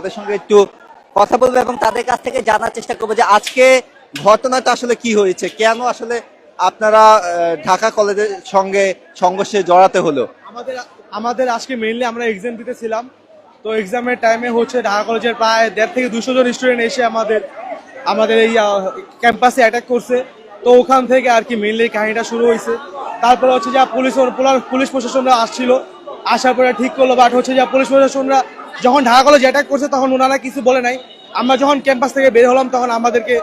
তাদের সঙ্গে একটু কথা বলব এবং তাদের কাছ থেকে জানার চেষ্টা করব যে আজকে ঘটনাটা আসলে কি হয়েছে, কেন আসলে আপনারা ঢাকা কলেজের সঙ্গে সংঘর্ষে জড়াতে হলো? আমাদের আমাদের আজকে মেইনলি আমরা এক্সাম দিতেছিলাম তো এক্সামের টাইমে হচ্ছে ঢাকা কলেজের প্রায় দেড় থেকে দুশো জন স্টুডেন্ট এসে আমাদের আমাদের এই ক্যাম্পাসে অ্যাটাক করছে। তো ওখান থেকে আর কি মেইনলি কাহিনীটা শুরু হয়েছে। তারপরে হচ্ছে যা পুলিশ পুলিশ প্রশাসনরা আসছিল। আসার পরে ঠিক করল বাট হচ্ছে যা পুলিশ প্রশাসনরা যখন ঢাকা কলেজ অ্যাটাক করছে তখন ওনারা কিছু বলে নাই। আমরা যখন ক্যাম্পাস থেকে বের হলাম তখন আমাদেরকে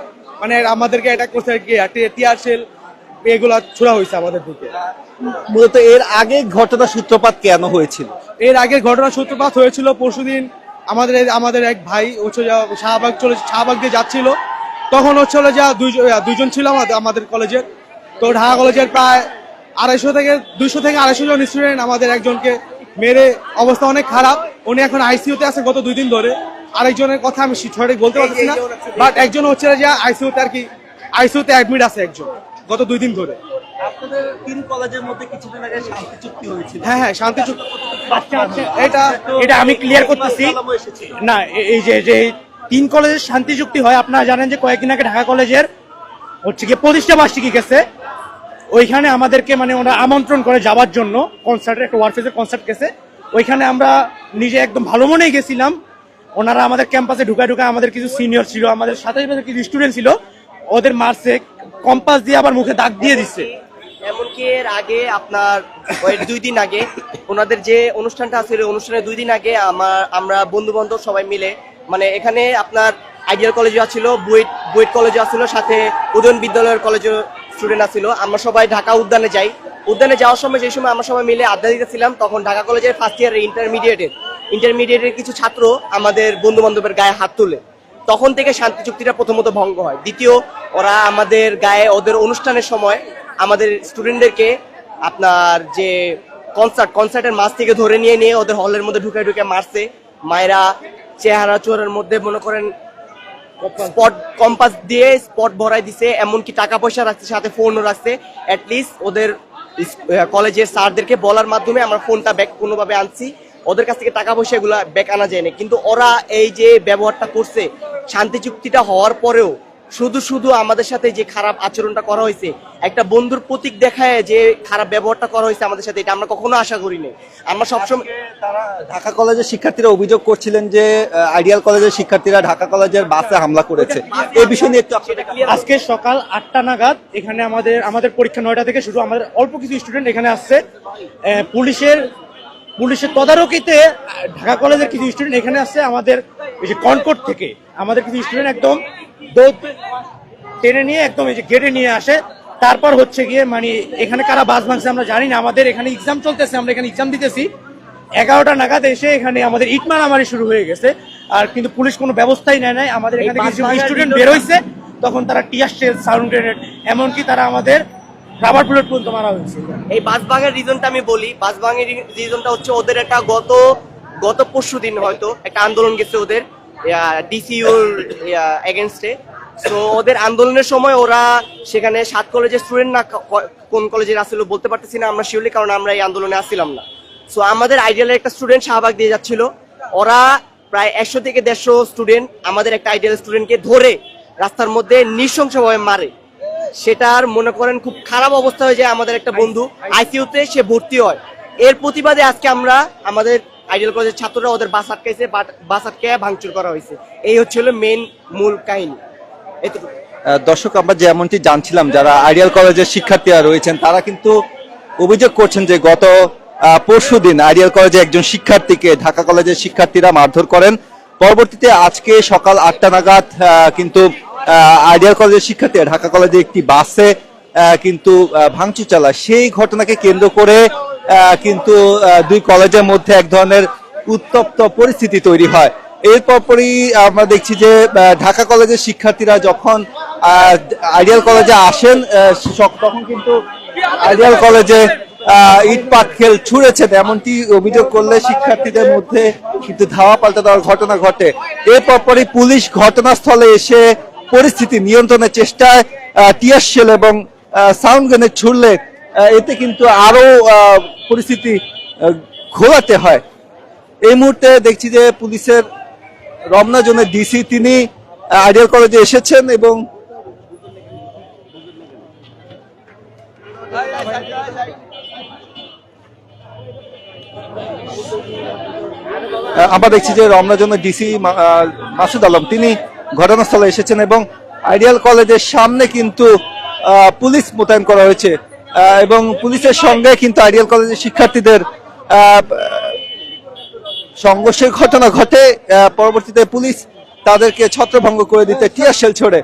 মানে আমাদেরকে অ্যাটাক করছে আর কি টিয়ার সেল এগুলা ছোড়া হয়েছে আমাদের দিকে। মূলত এর আগে ঘটনা সূত্রপাত কেন হয়েছিল? এর আগের ঘটনা সূত্রপাত হয়েছিল পরশুদিন আমাদের আমাদের এক ভাই হচ্ছে যা শাহবাগ চলে শাহবাগ দিয়ে যাচ্ছিল। তখন হচ্ছে হলো যা দুইজন দুইজন ছিল আমাদের আমাদের কলেজের তো ঢাকা কলেজের প্রায় আড়াইশো থেকে দুইশো থেকে আড়াইশো জন স্টুডেন্ট আমাদের একজনকে মেরে অবস্থা অনেক খারাপ। উনি এখন আইসিইউতে আছে গত দুই দিন ধরে। আরেকজনের কথা আমি সঠিক বলতে পারছি না। বাট একজন হচ্ছে যে আইসিইউতে আর কি আইসিইউতে অ্যাডমিট আছে একজন গত দুই দিন ধরে। হ্যাঁ হ্যাঁ শান্তি চুক্তি। আচ্ছা আচ্ছা। এটা এটা আমি ক্লিয়ার করতেছি। না এই যে যে তিন কলেজের শান্তি চুক্তি হয় আপনারা জানেন যে কয়েকদিন আগে ঢাকা কলেজের হচ্ছে কি প্রতিষ্ঠা বার্ষিকী গেছে। ওইখানে আমাদেরকে মানে ওরা আমন্ত্রণ করে যাওয়ার জন্য। কনসার্টের একটা ওয়ারফেসের কনসার্ট গেছে। ওইখানে আমরা নিজে একদম ভালো মনেই গেছিলাম। ওনারা আমাদের ক্যাম্পাসে ঢুকায় ঢুকায় আমাদের কিছু সিনিয়র ছিল, আমাদের সাথে কিছু স্টুডেন্ট ছিল। ওদের মারছে কম্পাস দিয়ে আবার মুখে দাগ দিয়ে দিচ্ছে। এমনকি এর আগে আপনার দুই দিন আগে ওনাদের যে অনুষ্ঠানটা আছে, ওই অনুষ্ঠানের দুই দিন আগে আমার, আমরা বন্ধু সবাই মিলে মানে এখানে আপনার আইডিয়াল কলেজে আছিল বুয়েট বুয়েট কলেজে আছিল, সাথে উদয়ন বিদ্যালয়ের কলেজের স্টুডেন্ট আছিল আমরা সবাই ঢাকা উদ্যানে যাই। উদ্যানে যাওয়ার সময় যে সময় আমরা সবাই মিলে আড্ডা দিতেছিলাম, তখন ঢাকা কলেজের ফার্স্ট ইয়ারের ইন্টারমিডিয়েটের ইন্টারমিডিয়েটের কিছু ছাত্র আমাদের বন্ধু বান্ধবের গায়ে হাত তুলে। তখন থেকে শান্তি চুক্তিটা প্রথমত ভঙ্গ হয়। দ্বিতীয়, ওরা আমাদের গায়ে ওদের অনুষ্ঠানের সময় আমাদের স্টুডেন্টদেরকে আপনার যে কনসার্ট কনসার্টের মাছ থেকে ধরে নিয়ে নিয়ে ওদের হলের মধ্যে ঢুকে ঢুকে মারছে। মায়েরা চেহারা চোরের মধ্যে মনে করেন স্পট কম্পাস দিয়ে স্পট ভরাই দিছে, এমনকি টাকা পয়সা রাখছে, সাথে ফোনও রাখছে। অ্যাটলিস্ট ওদের কলেজের স্যারদেরকে বলার মাধ্যমে আমরা ফোনটা ব্যাক কোনোভাবে আনছি। ওদের কাছ থেকে টাকা পয়সা এগুলো ব্যাক আনা যায় না। কিন্তু ওরা এই যে ব্যবহারটা করছে, শান্তি চুক্তিটা হওয়ার পরেও শুধু শুধু আমাদের সাথে যে খারাপ আচরণটা করা হয়েছে একটা বন্ধুর প্রতীক দেখায় যে খারাপ ব্যবহারটা করা হয়েছে আমাদের সাথে এটা আমরা কখনো আশা করিনি আমরা সবসময় তারা ঢাকা কলেজের শিক্ষার্থীরা অভিযোগ করছিলেন যে আইডিয়াল কলেজের শিক্ষার্থীরা ঢাকা কলেজের বাসে হামলা করেছে। এই বিষয় নিয়ে একটু আজকে সকাল আটটা নাগাদ এখানে আমাদের আমাদের পরীক্ষা নয়টা থেকে শুরু আমাদের অল্প কিছু স্টুডেন্ট এখানে আসছে। আহ, পুলিশের পুলিশের তদারকিতে ঢাকা কলেজের কিছু স্টুডেন্ট এখানে আসছে আমাদের এই যে কনকোট থেকে আমাদের কিছু স্টুডেন্ট একদম দৌড় টেনে নিয়ে একদম এই যে গেটে নিয়ে আসে। তারপর হচ্ছে গিয়ে মানে এখানে কারা বাস ভাঙছে আমরা জানি না আমাদের এখানে এক্সাম চলতেছে আমরা এখানে এক্সাম দিতেছি। এগারোটা নাগাদ এসে এখানে আমাদের ইট মারামারি শুরু হয়ে গেছে আর কিন্তু পুলিশ কোনো ব্যবস্থাই নেয় নাই। আমাদের এখানে কিছু স্টুডেন্ট ভিডিওটা- বের হয়েছে তখন তারা টিয়ার শেল সাউন্ড গ্রেনেড এমনকি তারা আমাদের রাবার বুলেট পর্যন্ত মারা হয়েছে। এই বাস ভাঙের রিজনটা আমি বলি বাস ভাঙের রিজনটা হচ্ছে ওদের একটা গত গত পরশু দিন হয়তো একটা আন্দোলন গেছে ওদের। ডিসিউর এগেনস্টে তো ওদের আন্দোলনের সময় ওরা সেখানে সাত কলেজের স্টুডেন্ট না কোন কলেজের আসছিল বলতে পারতেছি না আমরা শিওরলি কারণ আমরা এই আন্দোলনে আসছিলাম না। সো আমাদের আইডিয়ালের একটা স্টুডেন্ট শাহবাগ দিয়ে যাচ্ছিল। ওরা প্রায় একশো থেকে দেড়শো স্টুডেন্ট আমাদের একটা আইডিয়াল স্টুডেন্টকে ধরে রাস্তার মধ্যে নৃশংসভাবে মারে। সেটার মনে করেন খুব খারাপ অবস্থা হয়ে যায় আমাদের একটা বন্ধু। আইসিইউতে সে ভর্তি হয়। এর প্রতিবাদে আজকে আমরা আমাদের আইডিয়াল কলেজের ছাত্ররা ওদের বাস আটকাইছে বাস আটকে ভাঙচুর করা হয়েছে। এই হচ্ছে হলো মেন মূল কাহিনী। এতটুকু। দর্শক, আমরা যেমনটি জানছিলাম, যারা আইডিয়াল কলেজের শিক্ষার্থীরা রয়েছেন, তারা কিন্তু অভিযোগ করছেন যে গত পরশু দিন আইডিয়াল কলেজে একজন শিক্ষার্থীকে ঢাকা কলেজের শিক্ষার্থীরা মারধর করেন। পরবর্তীতে আজকে সকাল আটটা নাগাদ কিন্তু আইডিয়াল কলেজের শিক্ষার্থীরা ঢাকা কলেজে একটি বাসে কিন্তু ভাঙচুর চালায়। সেই ঘটনাকে কেন্দ্র করে কিন্তু দুই কলেজের মধ্যে এক ধরনের উত্তপ্ত পরিস্থিতি তৈরি হয়। এরপর পরই আমরা দেখছি যে ঢাকা কলেজের শিক্ষার্থীরা যখন আইডিয়াল কলেজে আসেন তখন কিন্তু আইডিয়াল কলেজে ইট পাটকেল ছুঁড়েছেন। এমনটি অভিযোগ করলে শিক্ষার্থীদের মধ্যে কিন্তু ধাওয়া পাল্টে দেওয়ার ঘটনা ঘটে। এরপর পরই পুলিশ ঘটনাস্থলে এসে পরিস্থিতি নিয়ন্ত্রণের চেষ্টায় টিয়ার শেল এবং সাউন্ড গ্রেনেড ছুড়লে এতে কিন্তু আরও আহ, পরিস্থিতি ঘোরাতে হয়। এই মুহূর্তে দেখছি যে পুলিশের রমনা জোনের ডিসি তিনি আইডিয়াল কলেজে এসেছেন এবং আমরা দেখছি যে রমনা জন্য ডিসি মাসুদ আলম তিনি ঘটনাস্থলে এসেছেন এবং আইডিয়াল কলেজের সামনে কিন্তু পুলিশ মোতায়েন করা হয়েছে। এবং পুলিশের সঙ্গে কিন্তু আইডিয়াল কলেজের শিক্ষার্থীদের সংঘর্ষের ঘটনা ঘটে। পরবর্তীতে পুলিশ তাদেরকে ছত্রভঙ্গ করে দিতে টিয়ার সেল ছোড়ে।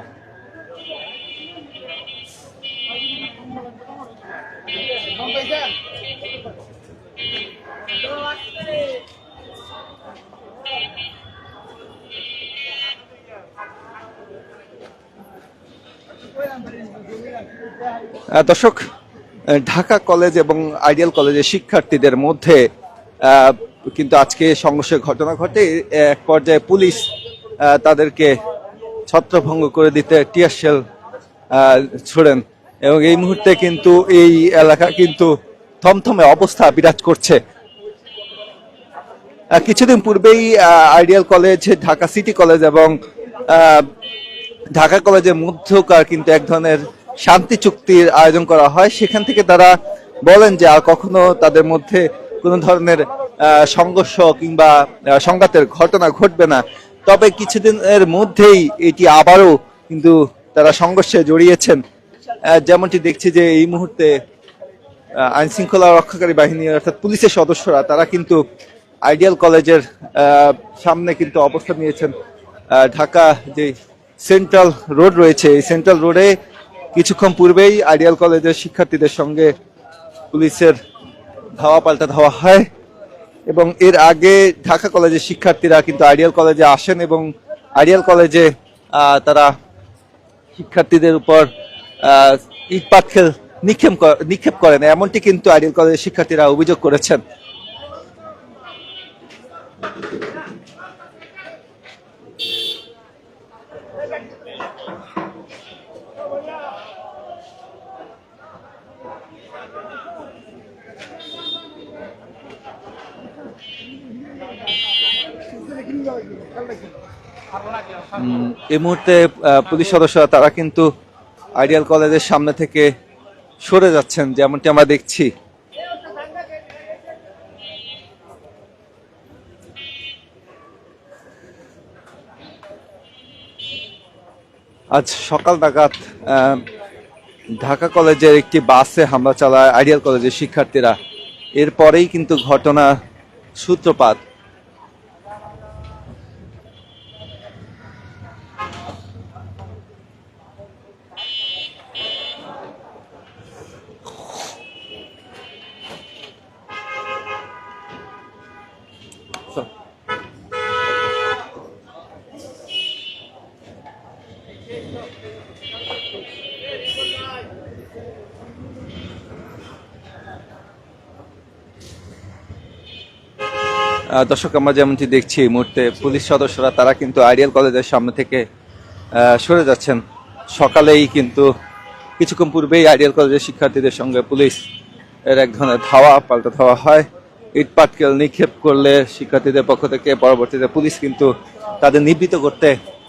দর্শক ঢাকা কলেজ এবং আইডিয়াল কলেজের শিক্ষার্থীদের মধ্যে কিন্তু আজকে সংঘর্ষের ঘটনা ঘটে, এক পর্যায়ে পুলিশ তাদেরকে ছত্রভঙ্গ করে দিতে টিয়ার শেল ছোড়েন। এবং এই মুহূর্তে কিন্তু এই এলাকা কিন্তু থমথমে অবস্থা বিরাজ করছে। কিছুদিন পূর্বেই ideal college, Dhaka city college এবং ঢাকা কলেজের মধ্যকার কিন্তু এক ধরনের শান্তি চুক্তির আয়োজন করা হয়। সেখান থেকে তারা বলেন যে আর কখনো তাদের মধ্যে কোনো ধরনের সংঘর্ষ কিংবা সংঘাতের ঘটনা ঘটবে না। তবে কিছুদিনের মধ্যেই এটি আবারও কিন্তু তারা সংঘর্ষে জড়িয়েছেন। যেমনটি দেখছি যে এই মুহূর্তে আইন শৃঙ্খলা রক্ষাকারী বাহিনী অর্থাৎ পুলিশের সদস্যরা, তারা কিন্তু আইডিয়াল কলেজের সামনে কিন্তু অবস্থান নিয়েছেন। ঢাকা যে সেন্ট্রাল রোড রয়েছে, এই সেন্ট্রাল রোডে কিছুক্ষণ পূর্বেই আইডিয়াল কলেজের শিক্ষার্থীদের সঙ্গে পুলিশের ধাওয়া পাল্টা ধাওয়া হয় এবং এর আগে ঢাকা কলেজের শিক্ষার্থীরা কিন্তু আইডিয়াল কলেজে আসেন এবং আইডিয়াল কলেজে তারা শিক্ষার্থীদের উপর আহ, ইট পাটকেল নিক্ষেপ নিক্ষেপ করেন। এমনটি কিন্তু আইডিয়াল কলেজের শিক্ষার্থীরা অভিযোগ করেছেন। এই মুহূর্তে পুলিশ সদস্যরা তারা কিন্তু আইডিয়াল কলেজের সামনে থেকে সরে যাচ্ছেন, যেমনটি আমরা দেখছি। আজ সকাল নাগাদ ঢাকা কলেজের একটি বাসে হামলা চালায় আইডিয়াল কলেজের শিক্ষার্থীরা। এরপরেই কিন্তু ঘটনা সূত্রপাত। দর্শক, আমরা যেমনটি দেখছি, এই মুহূর্তে পুলিশ সদস্যরা, তারা কিন্তু আইডিয়াল কলেজের সামনে থেকে সরে যাচ্ছেন। সকালেই কিন্তু কিছুক্ষণ পূর্বেই আইডিয়াল কলেজের শিক্ষার্থীদের সঙ্গে পুলিশ এর এক ধরনের ধাওয়া, পাল্টা ধাওয়া হয়। ইট পাটকেল নিক্ষেপ করলে শিক্ষার্থীদের পক্ষ থেকে পরবর্তীতে পুলিশ কিন্তু তাদের নিবৃত করতে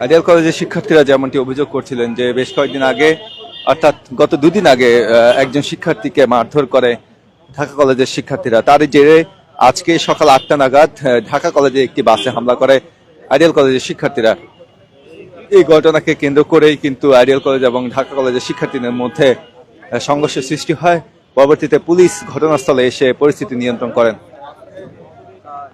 আইডিয়াল কলেজের শিক্ষার্থীরা যেমনটি অভিযোগ করছিলেন যে বেশ কয়েকদিন আগে, অর্থাৎ গত দুদিন আগে একজন শিক্ষার্থীকে মারধর করে ঢাকা কলেজের শিক্ষার্থীরা। তারই জেরে আজকে সকাল আটটা নাগাদ ঢাকা কলেজে একটি বাসে হামলা করে আইডিয়াল কলেজের শিক্ষার্থীরা এই ঘটনাকে কেন্দ্র করেই কিন্তু আইডিয়াল কলেজ এবং ঢাকা কলেজের শিক্ষার্থীদের মধ্যে সংঘর্ষের সৃষ্টি হয়। পরবর্তীতে পুলিশ ঘটনাস্থলে এসে পরিস্থিতি নিয়ন্ত্রণ করেন। আহ,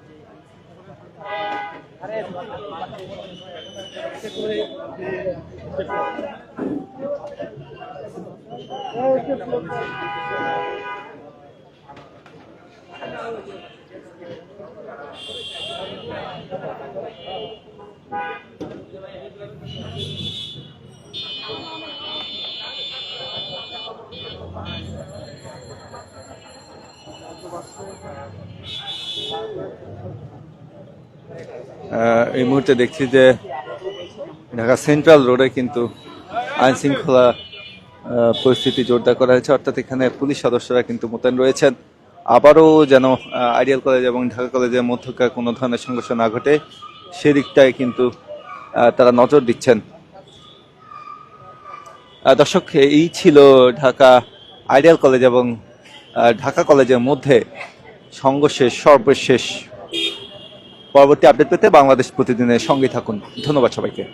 এই মুহূর্তে দেখছি যে ঢাকা সেন্ট্রাল রোডে কিন্তু আইন শৃঙ্খলা পরিস্থিতি জোরদার করা হয়েছে। অর্থাৎ এখানে পুলিশ সদস্যরা কিন্তু মোতায়েন রয়েছেন। আবারও যেন আইডিয়াল কলেজ এবং ঢাকা কলেজের মধ্যকার কোনো ধরনের সংঘর্ষ না ঘটে সেদিকটায় কিন্তু তারা নজর দিচ্ছেন। দর্শক, এই ছিল ঢাকা আইডিয়াল কলেজ এবং ঢাকা কলেজের মধ্যে সংঘর্ষের সর্বশেষ পরবর্তী আপডেট পেতে বাংলাদেশ প্রতিদিনের সঙ্গে থাকুন। ধন্যবাদ সবাইকে।